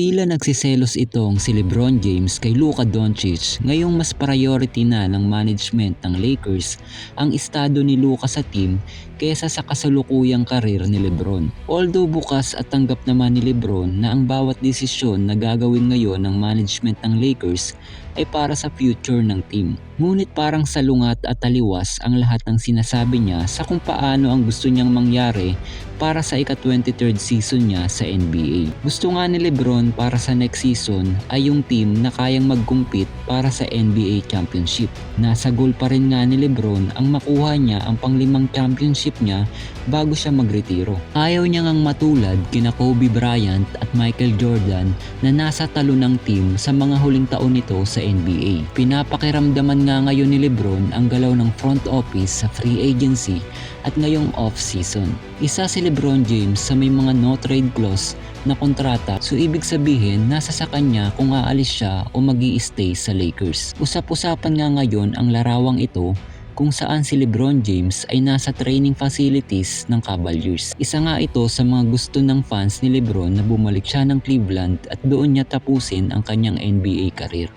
Tila nagsiselos itong si Lebron James kay Luka Doncic ngayong mas priority na ng management ng Lakers ang estado ni Luka sa team kesa sa kasalukuyang karir ni Lebron. Although bukas at tanggap naman ni Lebron na ang bawat desisyon na gagawin ngayon ng management ng Lakers ay para sa future ng team. Ngunit parang salungat at taliwas ang lahat ng sinasabi niya sa kung paano ang gusto niyang mangyari para sa ika-23rd season niya sa NBA. Gusto nga ni Lebron para sa next season ay yung team na kayang mag-compete para sa NBA championship. Nasa goal pa rin nga ni Lebron ang makuha niya ang panglimang championship niya bago siya magretiro. Ayaw niya ngang matulad kina Kobe Bryant at Michael Jordan na nasa talo ng team sa mga huling taon nito sa NBA. Pinapakiramdaman nga ngayon ni Lebron ang galaw ng front office sa free agency at ngayong off-season. Isa si Lebron James sa may mga no-trade clause na kontrata so ibig sabihin nasa sa kanya kung aalis siya o mag stay sa Lakers. Usap-usapan nga ngayon ang larawang ito kung saan si Lebron James ay nasa training facilities ng Cavaliers. Isa nga ito sa mga gusto ng fans ni Lebron na bumalik siya ng Cleveland at doon niya tapusin ang kanyang NBA career.